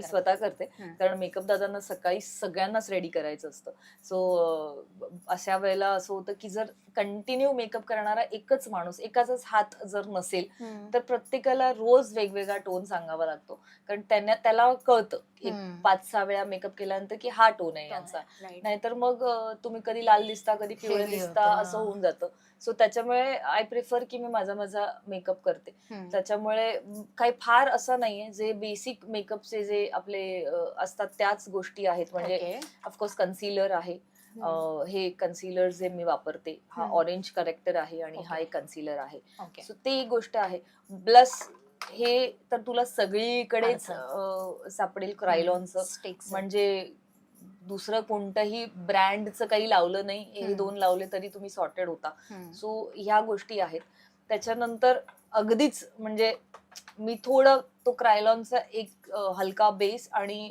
मी. स्वतः करते. कारण मेकअप दादांना सकाळी सगळ्यांनाच रेडी करायचं असतं सो अशा वेळेला असं होतं की जर कंटिन्यू मेकअप करणारा एकच माणूस एकाचाच हात जर नसेल. तर प्रत्येकाला रोज वेगवेगळा टोन सांगावा लागतो कारण त्यांना त्याला कळतं एक हम्म. पाच सहा वेळा मेकअप केल्यानंतर की हा टोन आहे यांचा. नाहीतर मग तुम्ही कधी लाल दिसता कधी पिवळे दिसता असं. होऊन जातं सो त्याच्यामुळे आय प्रिफर की मी माझा माझा मेकअप करते. त्याच्यामुळे काही फार असं नाहीये जे बेसिक मेकअपचे जे आपले असतात त्याच गोष्टी आहेत म्हणजे. ऑफकोर्स कन्सिलर आहे हे कन्सिलर जे मी वापरते हा. ऑरेंज करेक्टर आहे आणि हा. एक कन्सिलर आहे. सो ते एक गोष्ट आहे प्लस हे तर तुला सगळीकडेच सापडेल क्रायलॉनचं. म्हणजे दुसरं कोणतंही ब्रँडचं काही लावलं नाही हे. दोन लावले तरी तुम्ही सॉर्टेड होता. सो ह्या गोष्टी आहेत त्याच्यानंतर अगदीच म्हणजे मी थोडं तो क्रायलॉनचा एक अं, हलका बेस आणि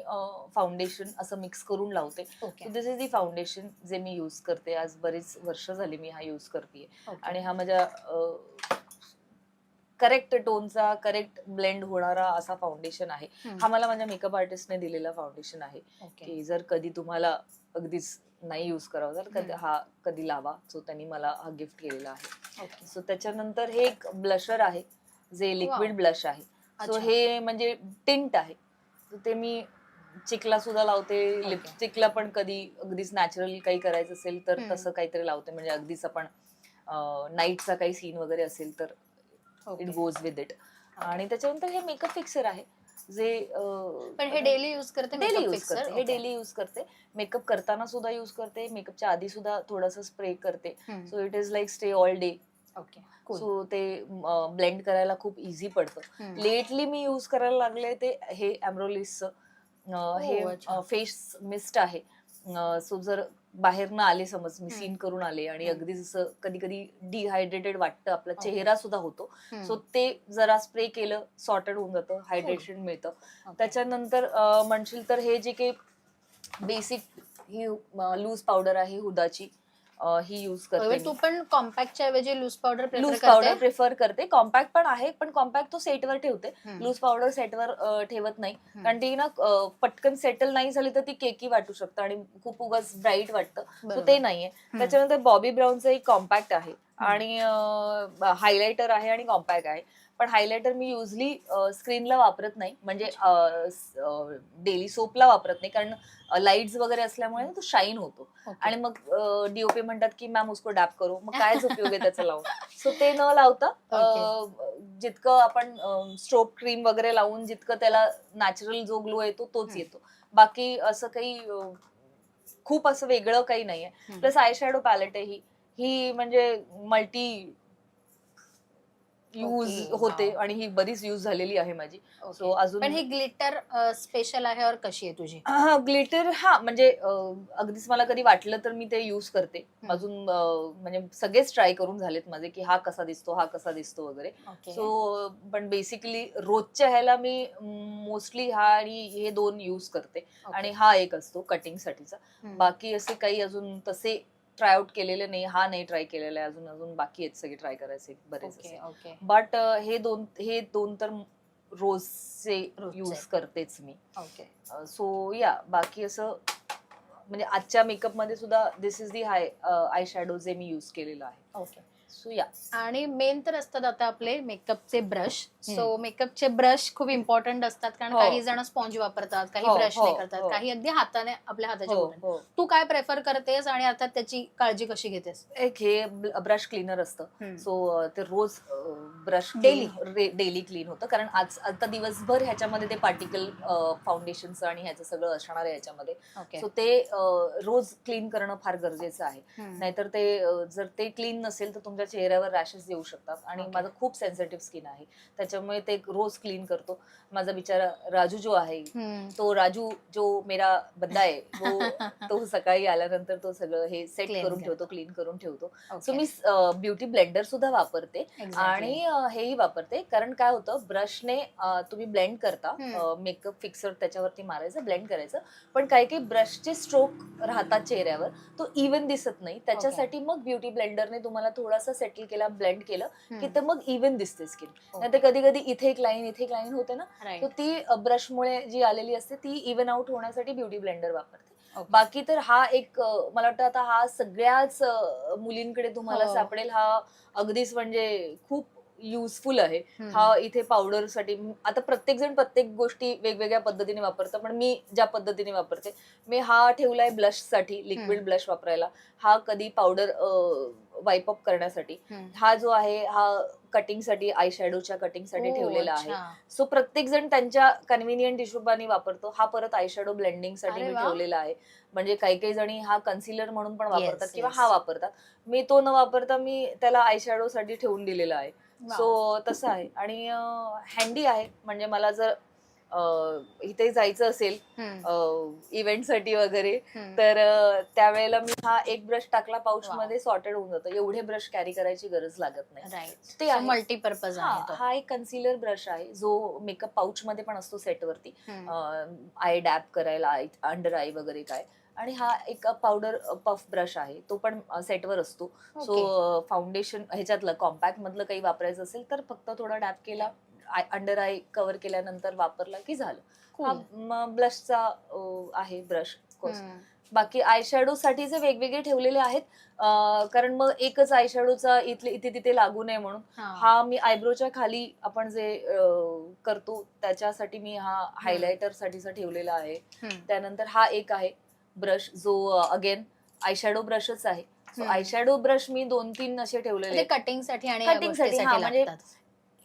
फाउंडेशन असं मिक्स करून लावते. दिस इज दी फाउंडेशन जे मी यूज करते आज बरीच वर्ष झाली मी हा यूज करते. आणि हा माझ्या करेक्ट टोनचा करेक्ट ब्लेंड होणारा असा फाउंडेशन आहे. हा मला माझ्या मेकअप आर्टिस्टने दिलेला फाउंडेशन आहे. की जर कधी तुम्हाला अगदीच नाही यूज करावा तर कधी हम्म. हा कधी लावा सो त्यांनी मला हा गिफ्ट केलेला आहे. सो त्याच्यानंतर हे एक ब्लशर आहे जे लिक्विड Wow. ब्लश आहे सो. हे म्हणजे टिंट आहे ते मी चिकला सुद्धा लावते. लिपस्टिकला पण कधी अगदीच नॅचरल काही करायचं असेल तर. तसं काहीतरी लावते म्हणजे अगदीच आपण नाईटचा काही सीन वगैरे असेल तर. इट गोज विथ इट आणि त्याच्यानंतर हे मेकअप फिक्सर आहे जे पण हे डेली युज करते डेली यूज? करते हे. डेली यूज करते मेकअप करताना सुद्धा यूज करते मेकअपच्या आधी सुद्धा थोडस स्प्रे करते. So it is like stay all day Cool. So ते ब्लेंड करायला खूप इझी पडतं. लेटली मी यूज करायला लागले ते हे अमरोलिसचं हे. फेस मिस्ट आहे सो जर बाहेर न आले समज मी. सीन करून आले आणि. अगदी जसं कधी कधी डिहायड्रेटेड वाटतं आपला. चेहरा सुद्धा होतो. सो ते जरा स्प्रे केलं सॉर्टेड होऊन जातं हायड्रेशन मिळतं Okay. त्याच्यानंतर म्हणशील तर हे जे काही बेसिक ही लूज पावडर आहे हुदाची अं, ही यूज करते तू पण कॉम्पॅक्टच्या ऐवजी loose powder loose powder prefer करते. कॉम्पॅक्ट पण आहे पण कॉम्पॅक्ट तो सेटवर ठेवते. हम्म. लूज पावडर सेटवर अं, ठेवत नाही. हम्म. कारण ती ना अं, पटकन सेटल नाही झाली तर ती केकी वाटू शकतं आणि खूप उगाच ब्राईट वाटतं. ते नाहीये. त्याच्यानंतर बॉबी ब्राऊनचं एक कॉम्पॅक्ट आहे. आणि हायलायटर आहे आणि कॉम्पॅक्ट आहे. पण हायलायटर मी युजली स्क्रीनला वापरत नाही. म्हणजे डेली सोपला वापरत नाही. कारण लाईट्स वगैरे असल्यामुळे तो शाईन होतो. आणि मग डीओपी म्हणतात की मॅम उसको डॅप करो. मग काय उपयोग आहे त्याचा लावून? सो ते न लावता जितकं आपण स्ट्रोक क्रीम वगैरे लावून जितकं त्याला नॅचरल जो ग्लो येतो तोच. येतो. बाकी असं काही खूप असं वेगळं काही नाहीये. प्लस आय शॅडो पॅलेट आहे ही. ही म्हणजे मल्टी यूज Okay, होते wow. आणि ही बरीच यूज झालेली आहे माझी. Okay. सो अजून पण ही ग्लिटर स्पेशल आहे और कशी आहे तुझी? हा ग्लिटर हा म्हणजे अं, अगदीच मला कधी वाटलं तर मी ते युज करते. हम्म. अजून अं, म्हणजे सगळेच ट्राय करून झालेत माझे की हा कसा दिसतो हा कसा दिसतो वगैरे. सो पण बेसिकली रोजच्या ह्याला मी मोस्टली हा आणि हे दोन युज करते. आणि हा एक असतो कटिंग साठीचा. बाकी असे काही अजून तसे ट्राय आउट केलेले नाही हा नाही ट्राय केलेला आहे अजून अजून बाकी आहेत सगळे ट्राय करायचे बरेच बट हे दोन हे दोन तर रोजचे. यूज करतेच मी. ओके सो या बाकी असं म्हणजे आजच्या मेकअपमध्ये सुद्धा this is the high eye shadow जे मी युज केलेलं आहे. ओके आणि मेन तर असतात आता आपले मेकअपचे ब्रश सो मेकअपचे ब्रश खूप इम्पॉर्टंट असतात कारण हो. काही जण स्पॉन्ज वापरतात काही हो, ब्रश हो, नाही करतात हो. काही अगदी हाताने आपल्या हाताच्या हो बोटाने. हो. तू काय प्रेफर करतेस आणि अर्थात त्याची काळजी कशी घेतेस? एक हे ब्रश क्लीनर असतं. सो ते रोज ब्रश Daily? डेली क्लीन होतं. कारण आज आता दिवसभर ह्याच्यामध्ये ते पार्टिकल फाउंडेशनचं आणि ह्याचं सगळं असणार आहे ह्याच्यामध्ये. ओके सो ते अं, रोज क्लीन करणं फार गरजेचं आहे. नाहीतर ते अं, जर ते क्लीन नसेल तर तुमच्या चेहऱ्यावर रॅशेस येऊ शकतात आणि Okay. माझं खूप सेन्सिटिव्ह स्किन आहे. त्याच्यामुळे ते रोज क्लीन करतो. माझा बिचारा राजू जो आहे तो राजू जो मेरा बंदा आहे वो तो सकाळी आल्यानंतर तो सगळं हे सेट करून करतो. ठेवतो क्लीन करून ठेवतो. सो मी ब्युटी ब्लेंडर सुद्धा वापरते आणि अं, हेही वापरते. कारण काय होतं ब्रशने तुम्ही ब्लेंड करता हम्म. मेकअप फिक्सर त्याच्यावरती मारायचं ब्लेंड करायचं. पण काही काही ब्रशचे स्ट्रोक राहतात चेहऱ्यावर तो इवन दिसत नाही. त्याच्यासाठी मग ब्युटी ब्लेंडरने तुम्हाला थोडासा थोडासा सेटल केला ब्लेंड केलं की हम्म. ते मग इव्हन दिसते स्किन Okay. नाही तर कधी कधी इथे एक लाईन इथे एक लाईन होते ना. तर ती ब्रशमुळे जी आलेली असते ती इव्हन आउट होण्यासाठी ब्युटी ब्लेंडर वापरते. बाकी तर हा एक मला वाटतं आता हा सगळ्याच मुलींकडे तुम्हाला हो. सापडेल हा अगदीच म्हणजे खूप युजफुल आहे. हा इथे पावडरसाठी आता प्रत्येक जण प्रत्येक गोष्टी वेगवेगळ्या पद्धतीने वापरतं पण मी ज्या पद्धतीने वापरते मी हा ठेवलाय ब्लशसाठी लिक्विड. ब्लश वापरायला हा कधी पावडर वाईप अप करण्यासाठी. हा जो आहे हा कटिंगसाठी आय शॅडोच्या कटिंगसाठी ठेवलेला आहे. सो प्रत्येक जण त्यांच्या कन्व्हिनियंट हिशोबाने वापरतो हा परत आयशॅडो ब्लेंडिंगसाठी अरे मी. ठेवलेला आहे म्हणजे काही काही जणी हा कन्सिलर म्हणून पण वापरतात किंवा. हा वापरतात मी तो न वापरता मी त्याला आयशॅडो साठी ठेवून दिलेला आहे. सो तसं आहे आणि हँडी आहे म्हणजे मला जर इथे जायचं असेल. इव्हेंटसाठी वगैरे. तर त्यावेळेला मी हा एक ब्रश टाकला पाऊच. मध्ये सॉर्टेड होऊन जातं एवढे ब्रश कॅरी करायची गरज लागत नाही ते. मल्टीपर्पज हा एक कन्सिलर ब्रश आहे जो मेकअप पाऊच मध्ये पण असतो सेट वरती हम्म. आय डॅप करायला अंडर आय वगैरे काय आणि हा एक पावडर पफ ब्रश आहे तो पण सेटवर असतो सो. फाउंडेशन ह्याच्यातलं कॉम्पॅक्ट मधलं काही वापरायचं असेल तर फक्त थोडा डॅप केला अंडर आय कव्हर केल्यानंतर वापरला की झालं. हा ब्लशचा आहे ब्रश. बाकी आय शॅडो साठीचे वेगवेगळे ठेवलेले आहेत कारण मग एकच आय शॅडोचा इथले इथे तिथे लागू नये म्हणून हा. मी आयब्रोच्या खाली आपण जे करतो त्याच्यासाठी मी हा हायलायटर साठीचा ठेवलेला आहे. त्यानंतर हा एक आहे ब्रश जो अगेन आयशॅडो ब्रशच आहे. आयशॅडो ब्रश मी दोन तीन असे ठेवलेले ते आहेत. कटिंगसाठी आणि या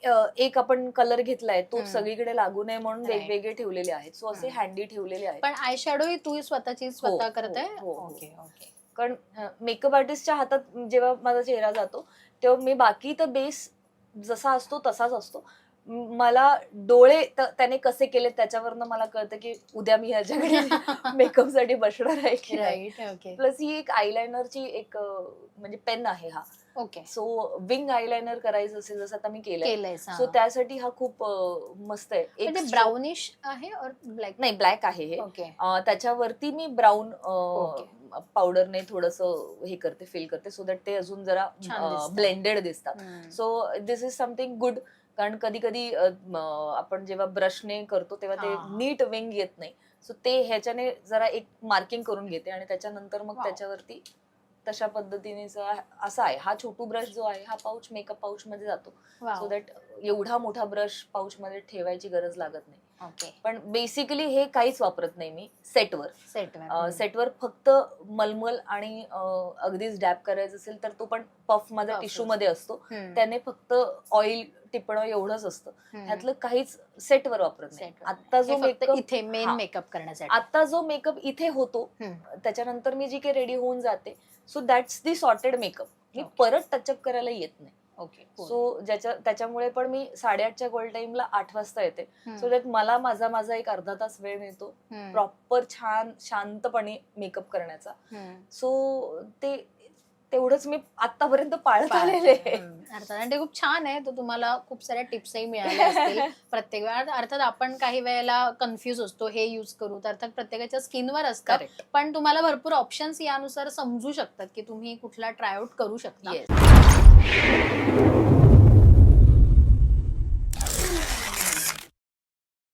एक आपण कलर घेतलाय तो. सगळीकडे लागू नये म्हणून Right. वेगवेगळे ठेवलेले आहेत सो असे. हँडी ठेवलेले आहेत पण आय शॅडो ही तू स्वतःची स्वतः हो, करते हो, हो. ओके ओके कारण मेकअप आर्टिस्टच्या हातात जेव्हा माझा चेहरा जातो तेव्हा मी बाकी तर बेस जसा असतो तसाच असतो मला डोळे त्याने कसे केले त्याच्यावरनं मला कळतं की उद्या मी ह्याच्याकडे मेकअपसाठी बसणार आहे की नाही. प्लस ही एक आयलायनरची एक म्हणजे पेन आहे हा. ओके सो विंग आयलायनर करायचं असेल जसं आता मी केलंय. केलंय सो त्यासाठी हा खूप मस्त आहे. एक ब्राउनिश आहे और ब्लॅक नाही ब्लॅक आहे हे. त्याच्यावरती मी ब्राऊन. पावडरने थोडस हे करते फिल करते सो दॅट ते अजून जरा. ब्लेंडेड दिसतात. So this is something good कारण कधी कधी आपण जेव्हा ब्रशने करतो तेव्हा ते. नीट विंग येत नाही. सो ते ह्याच्याने जरा एक मार्किंग करून घेते आणि त्याच्यानंतर मग. त्याच्यावरती तशा पद्धतीने असा आहे. हा छोटू ब्रश जो आहे हा पाऊच मेकअप पाऊच मध्ये जातो. सो दॅट एवढा मोठा ब्रश पाऊच मध्ये ठेवायची गरज लागत नाही. पण बेसिकली हे काहीच वापरत नाही मी सेटवर. सेट सेटवर फक्त मलमल आणि अगदीच डॅप करायचं असेल तर तो पण पफ Puff टिश्यू मध्ये असतो. त्याने फक्त ऑइल टिपणं एवढंच असतं. ह्यातलं काहीच सेटवर वापरत नाही. आता जो मेकअप इथे मेन. मेकअप करण्यासाठी आता जो मेकअप इथे होतो. त्याच्यानंतर मी जी काही रेडी होऊन जाते so that's the sorted makeup मी. परत टचअप करायला येत नाही ओके. सो ज्याच्या त्याच्यामुळे पण मी साडेआठच्या गोल्ड टाइमला आठ वाजता येते. सो दॅट मला माझा माझा एक अर्धा तास वेळ मिळतो. प्रॉपर छान शांतपणे मेकअप करण्याचा. सो ते तेवढंच मी आतापर्यंत पाळत. आलेले आहे. अर्थात आणि ते खूप छान आहे तो तुम्हाला खूप साऱ्या टिप्सही मिळाल्या असतील प्रत्येक वेळा अर्थात आपण काही वेळेला कन्फ्युज असतो हे युज करू तर अर्थात प्रत्येकाच्या स्किनवर असतं Correct. पण तुम्हाला भरपूर ऑप्शन्स यानुसार समजू शकतात की तुम्ही कुठला ट्रायआउट करू शकता Yes.